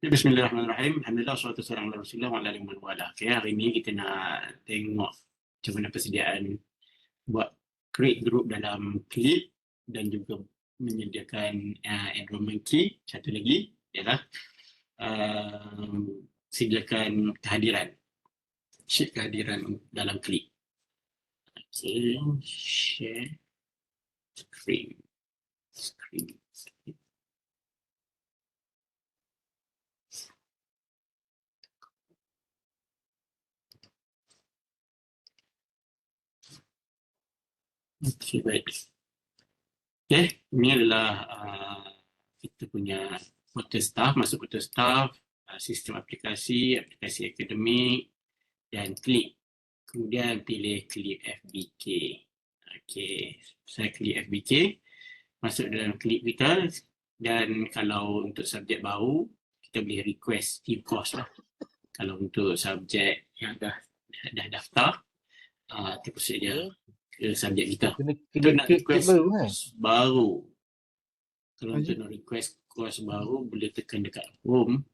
Bismillahirrahmanirrahim. Alhamdulillah, salatu salam ala Rasulullah wa ala alihi wa. Okay, hari ini kita nak tengok macam mana persediaan buat create group dalam Clip dan juga menyediakan uh, enrollment key. Satu lagi ialah uh, sediakan kehadiran. Sheet kehadiran dalam Clip. Okay, share screen. Screen. Okay, baik. Okay, ini adalah uh, kita punya portal staff, masuk portal staff, uh, sistem aplikasi, aplikasi akademik dan klik. Kemudian pilih klik FBK. Okay, saya klik FBK, masuk dalam klik kita dan kalau untuk subjek baru, kita boleh request team course lah. Kalau untuk subjek yang dah dah daftar, uh, kita saja ke subjek kita. Kena Kita kena nak klik request baru kan? baru. Kalau untuk nak request course baru, boleh tekan dekat home.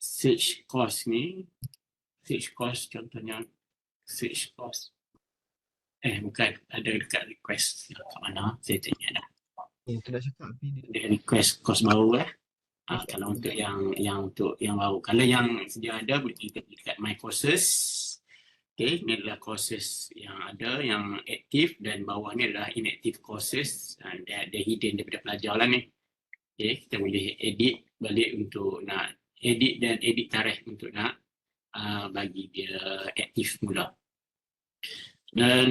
Search course ni. Search course contohnya. Search course. Eh bukan, ada dekat request. Kat mana? Saya tanya dah. Eh, tu nak cakap dia request course baru eh. Ah, kalau untuk yang yang untuk yang baru. Kalau yang sedia ada, boleh kita pergi dekat my courses. Okay, ini adalah courses yang ada, yang aktif dan bawah ni adalah inactive courses. Uh, dia, hidden daripada pelajar lah ni. Okay, kita boleh edit balik untuk nak edit dan edit tarikh untuk nak uh, bagi dia aktif mula. Dan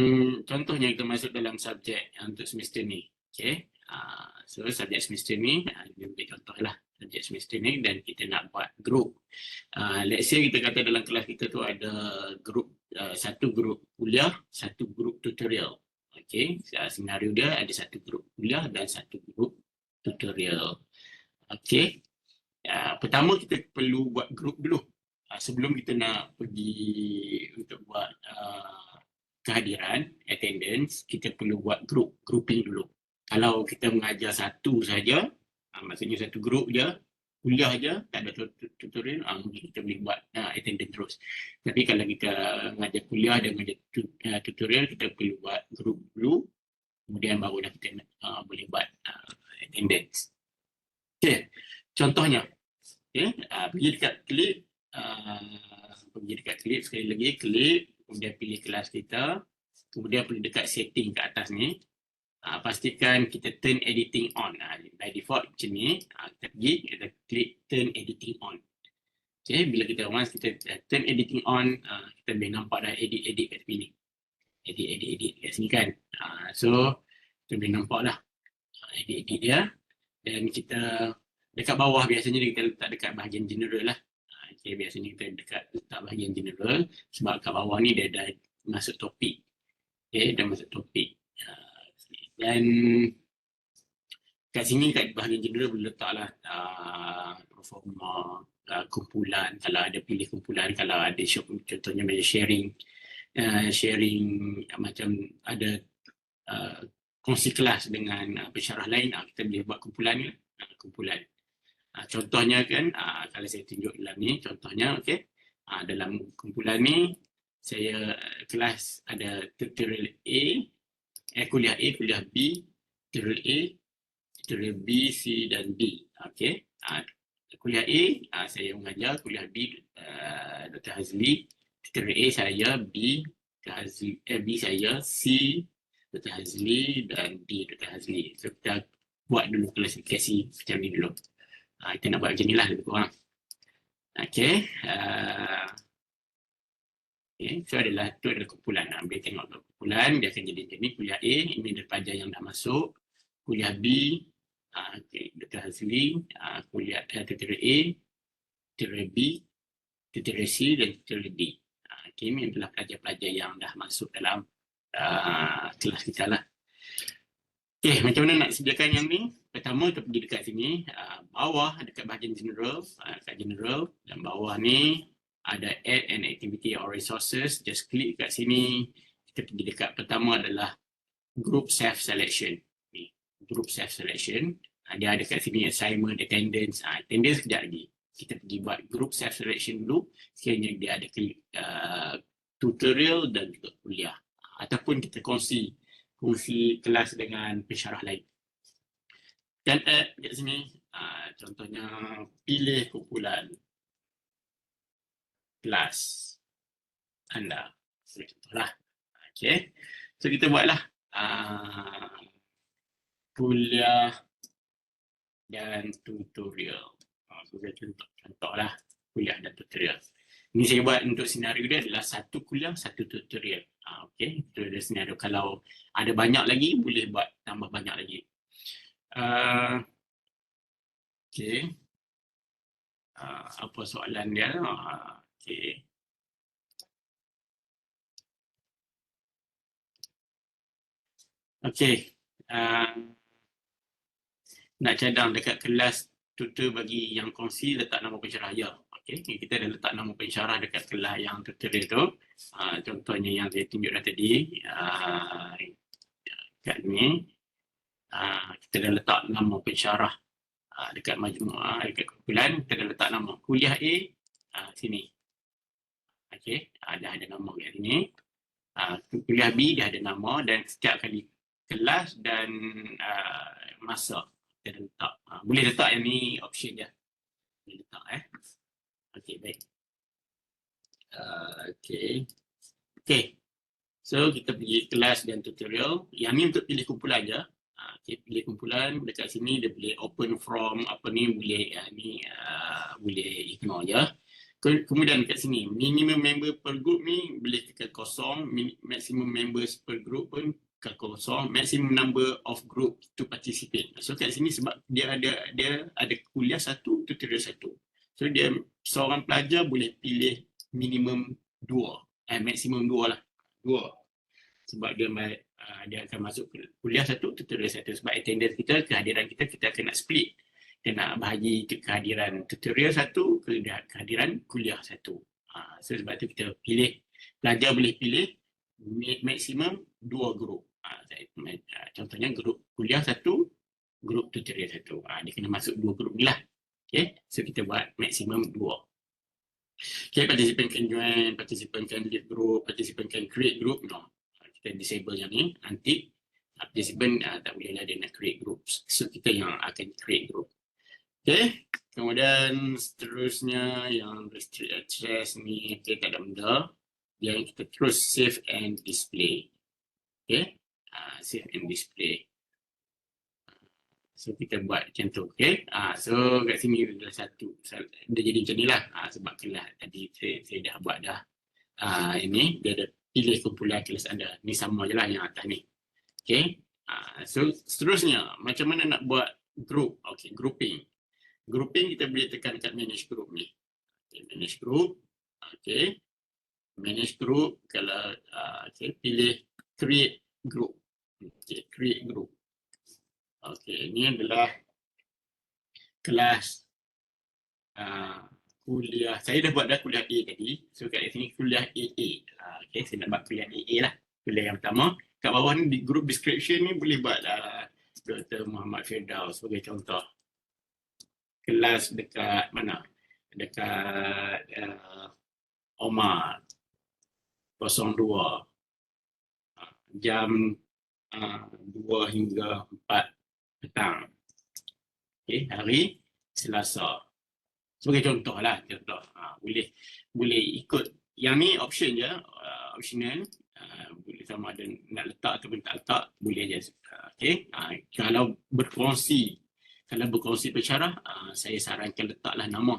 contohnya kita masuk dalam subjek untuk semester ni. Okay, uh, so subjek semester ni, uh, ini boleh contoh lah subjek semester ni dan kita nak buat group. Uh, let's say kita kata dalam kelas kita tu ada group uh, satu grup kuliah, satu grup tutorial. Okey, uh, senario dia ada satu grup kuliah dan satu grup tutorial. Okey. Uh, pertama kita perlu buat grup dulu. Uh, sebelum kita nak pergi untuk buat uh, kehadiran, attendance, kita perlu buat grup, grouping dulu. Kalau kita mengajar satu saja, uh, maksudnya satu grup je, kuliah je, tak ada tu- tu- tutorial, uh, mungkin kita boleh buat uh, attendance terus. Tapi kalau kita mengajar kuliah dan mengajar uh, tutorial, kita perlu buat grup dulu. Kemudian barulah kita uh, boleh buat uh, attendance. Okay, contohnya. Okay, uh, pergi dekat klik. Uh, pergi dekat klik sekali lagi, klik. Kemudian pilih kelas kita. Kemudian pergi dekat setting kat atas ni. Uh, pastikan kita turn editing on. Uh, by default macam ni. Uh, kita pergi, kita klik turn editing on. Okay, bila kita once kita uh, turn editing on, uh, kita boleh nampak dah edit-edit kat tepi ni. Edit-edit-edit kat sini kan. Uh, so, kita boleh nampak uh, edit-edit dia. Dan kita dekat bawah biasanya kita letak dekat bahagian general lah. Okay, biasanya kita dekat letak bahagian general sebab kat bawah ni dia dah masuk topik. Okay, dah masuk topik. Dan kat sini kat bahagian general boleh letaklah uh, performa uh, kumpulan. Kalau ada pilih kumpulan kalau ada contohnya macam sharing uh, sharing uh, macam ada uh, kongsi kelas dengan uh, pensyarah lain uh, kita boleh buat kumpulan ni uh, kumpulan. Uh, contohnya kan uh, kalau saya tunjuk dalam ni contohnya okey uh, dalam kumpulan ni saya uh, kelas ada tutorial A eh kuliah A kuliah B tutorial A tutorial B, C dan D. Okey. Uh, kuliah A, uh, saya mengajar. Kuliah B, uh, Dr. Hazli. Tutorial A saya, B, Dr. Hazli, eh, B saya, C, Dr. Hazli dan D, Dr. Hazli. So, kita buat dulu klasifikasi macam ni dulu. Uh, kita nak buat macam ni lah lebih kurang. Okey. Uh, Okay, so adalah tu adalah kumpulan. Boleh tengok tu kumpulan dia akan jadi macam ni. Kuliah A ini adalah pelajar yang dah masuk. Kuliah B okay, Dr. Hazli, uh, kuliah uh, tutorial A, tutorial B, tutorial C dan tutorial D. Uh, okay, ini adalah pelajar-pelajar yang dah masuk dalam uh, kelas kita lah. Okay, macam mana nak sediakan yang ni? Pertama kita pergi dekat sini, uh, bawah dekat bahagian general, uh, dekat general dan bawah ni ada add an activity or resources, just klik kat sini. Kita pergi dekat pertama adalah group self selection. Ni, group self selection. Uh, dia ada kat sini assignment, attendance. Uh, attendance kejap lagi. kita pergi buat group self selection dulu sekiranya dia ada uh, tutorial dan juga kuliah ataupun kita kongsi kongsi kelas dengan pensyarah lain dan add kat sini uh, contohnya pilih kumpulan kelas anda contohlah okay so kita buatlah uh, kuliah dan tutorial uh, contoh contohlah kuliah dan tutorial ini saya buat untuk senario dia adalah satu kuliah, satu tutorial. Uh, okay, itu ada senario. Kalau ada banyak lagi, boleh buat tambah banyak lagi. Uh, okay. Uh, apa soalan dia? Uh, okay. Okay. Uh, nak cadang dekat kelas tutor bagi yang kongsi letak nama pencerah. Ya, Okay, kita dah letak nama pensyarah dekat kelas yang tutorial tu. Uh, contohnya yang saya tunjuk dah tadi. Uh, kat ni. Uh, kita dah letak nama pensyarah uh, dekat majmuah, dekat kumpulan. Kita dah letak nama kuliah A. Uh, sini. Okay, uh, dah ada nama kat sini. Uh, kuliah B dah ada nama dan setiap kali kelas dan uh, masa kita letak. Uh, boleh letak yang ni option je. Boleh letak eh. Okey, baik. Uh, Okey. Okey. So, kita pergi kelas dan tutorial. Yang ni untuk pilih kumpulan je. Uh, Okey, pilih kumpulan. Dekat sini dia boleh open from apa ni boleh uh, ni uh, boleh ignore je. Kemudian dekat sini, minimum member per group ni boleh tekan kosong, maximum members per group pun kosong, maximum number of group to participate. So kat sini sebab dia ada dia ada kuliah satu, tutorial satu. So dia seorang pelajar boleh pilih minimum dua, eh maksimum dua lah, dua. Sebab dia uh, dia akan masuk kuliah satu, tutorial satu. Sebab attendance kita, kehadiran kita, kita nak split. Kita nak bahagi kehadiran tutorial satu, kehadiran kuliah satu. Uh, so sebab tu kita pilih, pelajar boleh pilih maksimum dua grup. Uh, contohnya grup kuliah satu, grup tutorial satu. Uh, dia kena masuk dua grup ni lah. Okay, so kita buat maksimum dua. Okay, participant can join, participant can lead group, participant can create group. No, kita disable yang ni. Nanti participant uh, tak boleh lah dia nak create groups. So kita yang akan create group. Okay, kemudian seterusnya yang restrict access ni kita tak ada benda. Yang kita terus save and display. Okay, uh, save and display. So kita buat macam tu, okay? Ah, so kat sini ada satu, dia jadi macam ni lah. Ah, sebab kelas tadi saya, saya dah buat dah. Ah, ini dia ada pilih kumpulan kelas anda. Ni sama je lah yang atas ni. Okay? Ah, so seterusnya, macam mana nak buat group? Okay, grouping. Grouping kita boleh tekan kat manage group ni. Okay, manage group. Okay. Manage group, kalau uh, okay, pilih create group. Okay, create group. Okey, ini adalah kelas uh, kuliah. Saya dah buat dah kuliah A tadi. So kat sini kuliah AA. Uh, Okey, saya nak buat kuliah AA lah. Kuliah yang pertama. Kat bawah ni di group description ni boleh buat uh, Dr. Muhammad Firdaus sebagai contoh. Kelas dekat mana? Dekat uh, Omar 02. Uh, jam uh, 2 hingga 4 petang. Okay, hari Selasa. Sebagai contoh lah, contoh. Ha, boleh boleh ikut. Yang ni option je, uh, optional. Uh, boleh sama ada nak letak ataupun tak letak, boleh je. Uh, okay, uh, kalau berkongsi, kalau berkongsi bercara, uh, saya sarankan letaklah nama.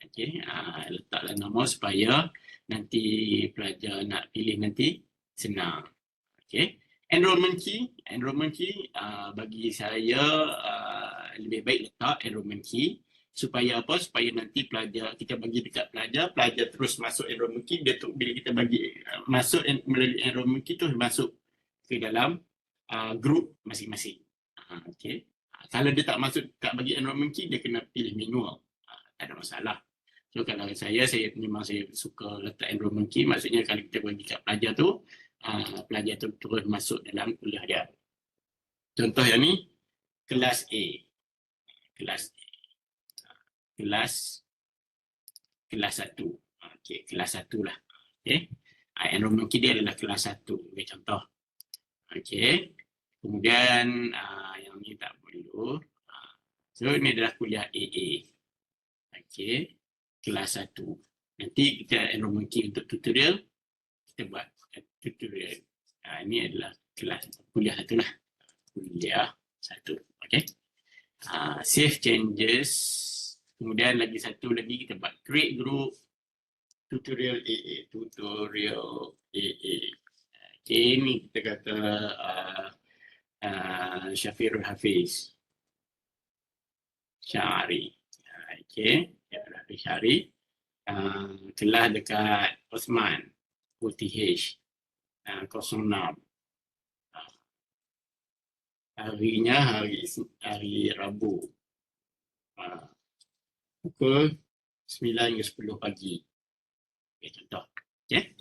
Okay, uh, letaklah nama supaya nanti pelajar nak pilih nanti senang. Okay, enrollment key enrollment key uh, bagi saya uh, lebih baik letak enrollment key. Supaya apa? Supaya nanti pelajar kita bagi dekat pelajar pelajar terus masuk enrollment key. Dia tu bila kita bagi uh, masuk en, melalui enrollment key tu masuk ke dalam uh, group masing-masing. Uh, okey. Uh, kalau dia tak masuk tak bagi enrollment key dia kena pilih manual uh, tak ada masalah. So kalau saya saya memang saya suka letak enrollment key. Maksudnya kalau kita bagi kat pelajar tu uh, pelajar tu terus masuk dalam kuliah dia. Contoh yang ni, kelas A. Kelas A. Kelas kelas 1. Okey, kelas 1 lah. Okey. Uh, enrollment key dia adalah kelas 1. Okey, contoh. Okey. Kemudian uh, yang ni tak perlu. Uh, so ini adalah kuliah AA. Okey. Kelas 1. Nanti kita enrollment key untuk tutorial. Kita buat tutorial. Uh, ini adalah kelas kuliah satu lah. Kuliah satu. Okey. Uh, save changes. Kemudian lagi satu lagi kita buat create group tutorial AA. Tutorial AA. Okay, ni kita kata uh, uh, Syafirul Hafiz. Syari. Okay, Syafirul Hafiz Syari. Uh, telah dekat Osman. UTH. Uh, 06 harinya hari hari Rabu. Uh, pukul 9 hingga 10 pagi. Okay, contoh. Okay.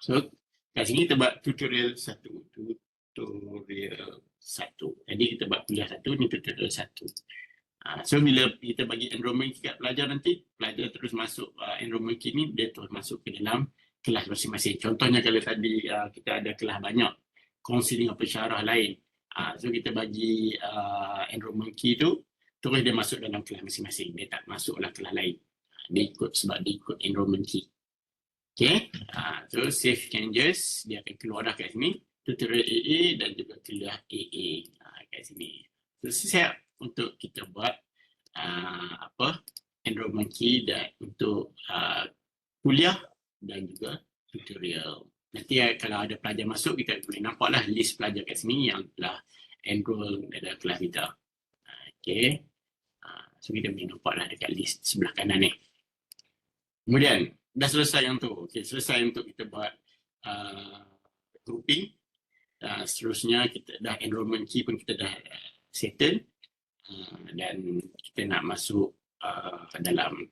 So, kat sini kita buat tutorial satu. Tutorial satu. Jadi kita buat kuliah satu, ni tutorial satu. Uh, so, bila kita bagi enrollment kat pelajar nanti, pelajar terus masuk uh, enrollment key ni, dia terus masuk ke dalam kelas masing-masing. Contohnya kalau tadi uh, kita ada kelas banyak, counseling apa syarah lain. Uh, so kita bagi uh, enrollment key tu terus dia masuk dalam kelas masing-masing. Dia tak masuklah kelas lain. Uh, dia ikut sebab dia ikut enrollment key. Okay. Uh, so save changes. Dia akan keluar dah kat sini. Tutorial AA dan juga kuliah AA uh, kat sini. So siap untuk kita buat uh, apa enrollment key dan untuk uh, kuliah dan juga tutorial. Nanti kalau ada pelajar masuk, kita boleh nampaklah list pelajar kat sini yang telah enroll dalam kelas kita. Okay. Uh, so kita boleh nampaklah dekat list sebelah kanan ni. Kemudian, dah selesai yang tu. Okay, selesai untuk kita buat uh, grouping. Uh, seterusnya, kita dah enrollment key pun kita dah settle. Uh, dan kita nak masuk uh, dalam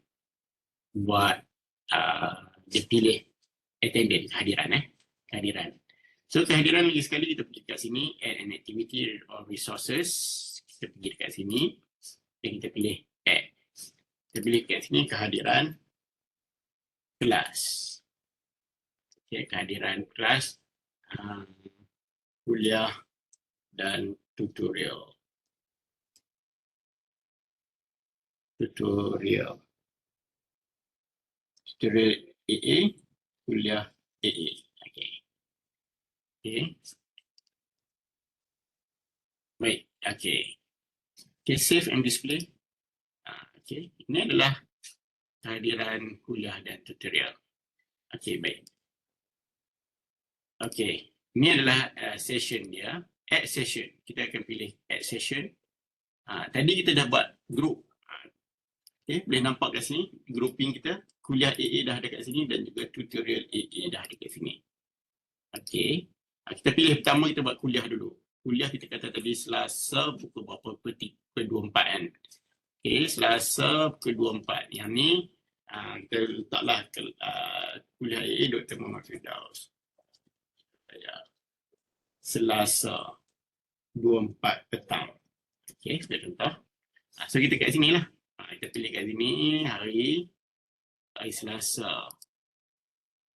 buat uh, dia pilih attendance kehadiran eh. Kehadiran. So kehadiran lagi sekali kita pergi kat sini add an activity or resources. Kita pergi dekat sini. Dan kita pilih add. Kita pilih kat sini kehadiran kelas. Okay, kehadiran kelas um, kuliah dan tutorial. Tutorial. Tutorial AA kuliah AA. Okey. Okey. Baik, okey. Okey, save and display. Ah, okey. Ini adalah kehadiran kuliah dan tutorial. Okey, baik. Okey. Ini adalah uh, session dia. Add session. Kita akan pilih add session. Uh, tadi kita dah buat group. Okay, boleh nampak kat sini grouping kita kuliah AA dah ada kat sini dan juga tutorial AA dah ada kat sini. Okey. Ha, kita pilih pertama kita buat kuliah dulu. Kuliah kita kata tadi Selasa pukul berapa? Pukul 24 kan. Okey, Selasa pukul 24. Yang ni uh, kita letaklah ke, uh, kuliah AA Dr. Muhammad Firdaus. Ya. Selasa 24 petang. Okey, sudah contoh. So kita kat sini lah. Uh, kita pilih kat sini hari hari Selasa.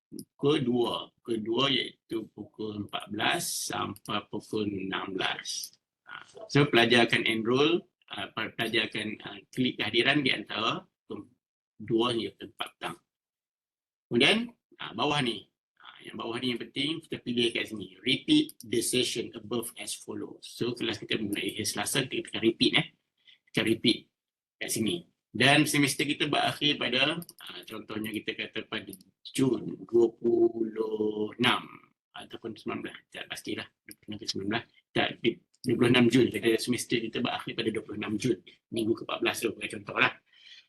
Pukul 2. Pukul 2 iaitu pukul 14 sampai pukul 16. Ha, so pelajar akan enroll, uh, pelajar akan uh, klik kehadiran di antara 2 hingga 4 petang. Kemudian uh, bawah ni. Yang bawah ni yang penting kita pilih kat sini. Repeat the session above as follows. So kelas kita mulai hari Selasa kita akan repeat eh. Kita repeat kat sini. Dan semester kita berakhir pada uh, contohnya kita kata pada Jun 26 ataupun 19. Tak pastilah 26 ke 19. Tak 26 Jun. Kita semester kita berakhir pada 26 Jun. Minggu ke-14 tu contoh lah.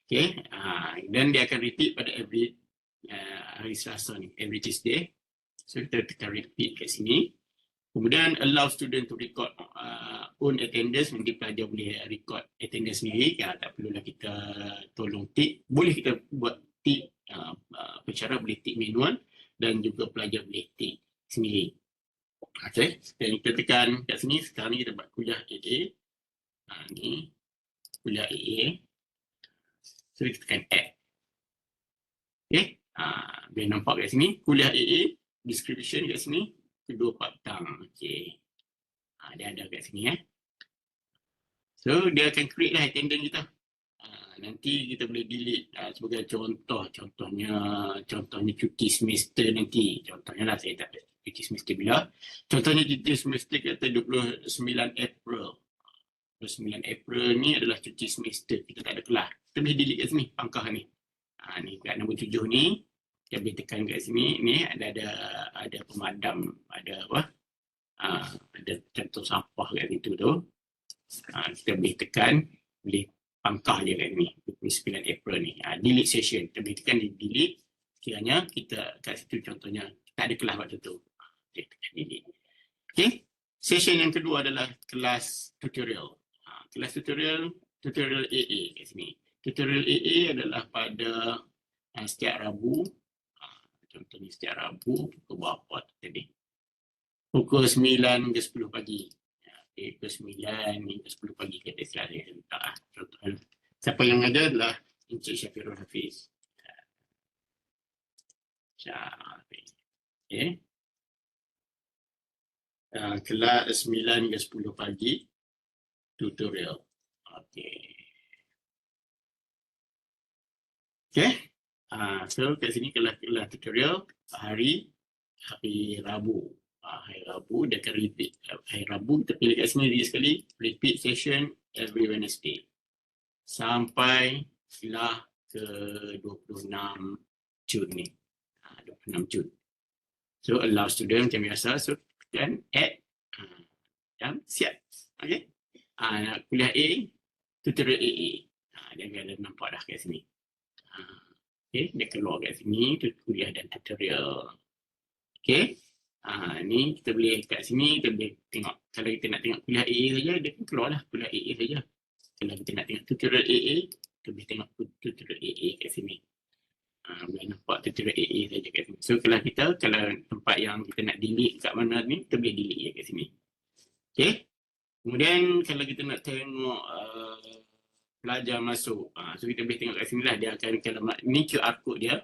Okay. Uh, dan dia akan repeat pada every uh, hari Selasa ni. Every Tuesday. So kita tekan repeat kat sini. Kemudian allow student to record uh, own attendance. Nanti pelajar boleh record attendance sendiri. Ya, tak perlulah kita tolong tick. Boleh kita buat tick. Uh, uh, pencara boleh tick manual. Dan juga pelajar boleh tick sendiri. Okay. Dan kita tekan kat sini. Sekarang ni kita buat kuliah AA. Ha, ni. Kuliah AA. So kita tekan add. Okay. Ah, boleh nampak kat sini. Kuliah AA. Description kat sini. Kedua petang. Okay. Ah, dia ada kat sini eh. So dia akan create lah attendance kita. Ah, nanti kita boleh delete ah, sebagai contoh. Contohnya contohnya cuti semester nanti. Contohnya lah saya tak tahu cuti semester bila. Contohnya cuti semester kata 29 April. 29 April ni adalah cuti semester. Kita tak ada kelas. Kita boleh delete kat sini pangkah ni. Ha, ni kat nombor tujuh ni. Kita boleh tekan kat sini. Ni ada ada ada pemadam. Ada apa? Ha, ada contoh sampah kat situ tu. Ha, kita boleh tekan. Boleh pangkah je kat ni. 29 April ni. Ha, delete session. Kita boleh tekan di delete. Kiranya kita kat situ contohnya. Tak ada kelas waktu tu. Kita tekan delete. Okay. Session yang kedua adalah kelas tutorial. Ha, kelas tutorial, tutorial AA kat sini. Tutorial AA adalah pada uh, setiap Rabu. Uh, contohnya setiap Rabu, pukul berapa tadi? Pukul 9 hingga 10 pagi. Pukul 9 hingga 10 pagi kita selalu letak lah. Contohnya. Siapa yang ada adalah Encik Syafirul Hafiz. Okay. Uh, kelas 9 hingga 10 pagi tutorial. Okay. Okay. Uh, so kat sini kelas kelas tutorial hari hari Rabu. Uh, hari Rabu dia akan repeat. Hari Rabu kita pilih kat sini lagi sekali. Repeat session every Wednesday. Sampai lah ke 26 Jun ni. Uh, 26 Jun. So allow student macam biasa. So dan add uh, dan siap. Okay. Uh, kuliah A, tutorial AA. Uh, dia ada nampak dah kat sini. Uh, okay, dia keluar kat sini, tu kuliah dan tutorial. Okay. Uh, ni kita boleh kat sini, kita boleh tengok. Kalau kita nak tengok kuliah AA saja, dia pun keluar lah kuliah AA saja. Kalau kita nak tengok tutorial AA, kita boleh tengok tutorial AA kat sini. Uh, boleh nampak tutorial AA saja kat sini. So kalau kita, kalau tempat yang kita nak delete kat mana ni, kita boleh delete je kat sini. Okay. Kemudian kalau kita nak tengok uh, pelajar masuk, uh, so kita boleh tengok kat sini lah dia akan kalau ni QR code dia.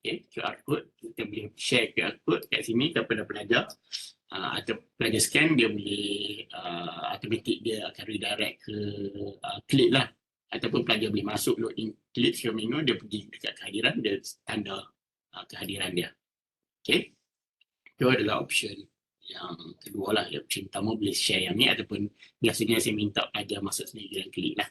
Okay, QR code kita boleh share QR code kat sini kepada pelajar. Uh, atau pelajar scan dia boleh uh, automatic dia akan redirect ke uh, klik lah ataupun pelajar boleh masuk login share menu dia pergi dekat kehadiran dia tanda uh, kehadiran dia. Okay. Itu adalah option yang kedua lah, yang pertama boleh share yang ni ataupun biasanya saya minta pelajar masuk sendiri dan klik lah.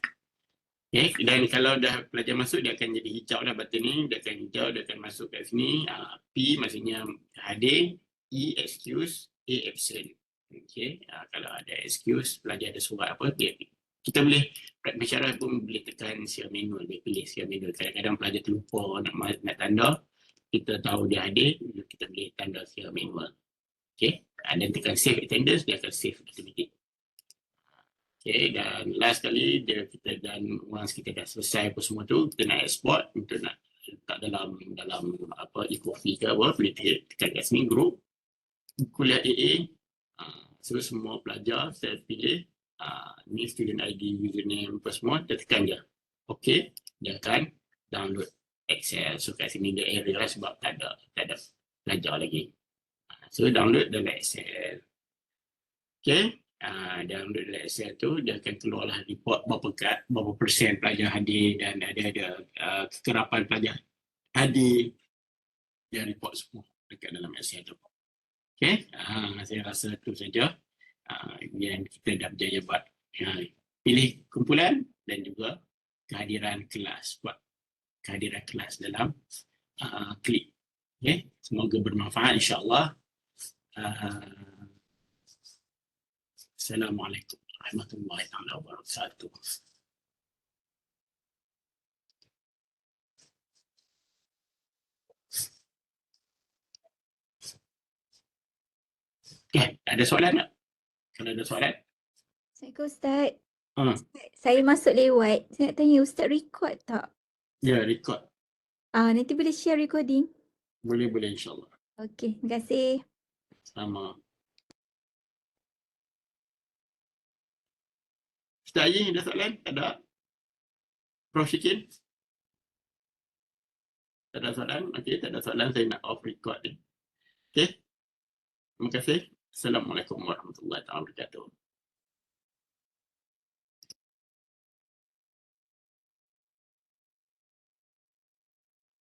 Okay, dan kalau dah pelajar masuk dia akan jadi hijau lah button ni, dia akan hijau, dia akan masuk kat sini. Uh, P maksudnya hadir, E excuse, A absent. Okay, uh, kalau ada excuse, pelajar ada surat apa, dia kita boleh masyarakat pun boleh tekan share manual, dia pilih share manual. Kadang-kadang pelajar terlupa nak, nak tanda, kita tahu dia hadir, kita boleh tanda share manual. Okay, dan tekan save attendance, dia akan save automatic. Okay, dan last kali dia kita dan once kita dah selesai apa semua tu, kita nak export untuk nak letak dalam dalam apa e-coffee ke apa, boleh tekan kat sini group kuliah AA. Uh, so semua pelajar saya pilih uh, ni student ID, username apa semua, kita tekan je. Okay, dia akan download Excel. So kat sini dia error lah sebab tak ada, tak ada pelajar lagi. So download dalam Excel. Okay. Uh, download dalam Excel tu dia akan keluarlah report berapa kat, berapa persen pelajar hadir dan ada ada uh, kekerapan pelajar hadir dia report semua dekat dalam Excel tu. Okay. Uh, saya rasa tu saja. Uh, yang kita dah berjaya buat. Uh, pilih kumpulan dan juga kehadiran kelas. Buat kehadiran kelas dalam uh, klik. Okay. Semoga bermanfaat insyaAllah. Uh, Assalamualaikum warahmatullahi wabarakatuh. Okay, ada soalan tak? Kalau ada soalan. Assalamualaikum Ustaz. Hmm. Saya masuk lewat. Saya nak tanya Ustaz record tak? Ya, record. Ah, nanti boleh share recording. Boleh, boleh insyaAllah. Okey, terima kasih. Sama. Ayi, ada soalan? Tak ada? Prof Syikil? Tak ada soalan? Okey, tak ada soalan saya nak off record ni. Okey. Terima kasih. Assalamualaikum warahmatullahi wabarakatuh.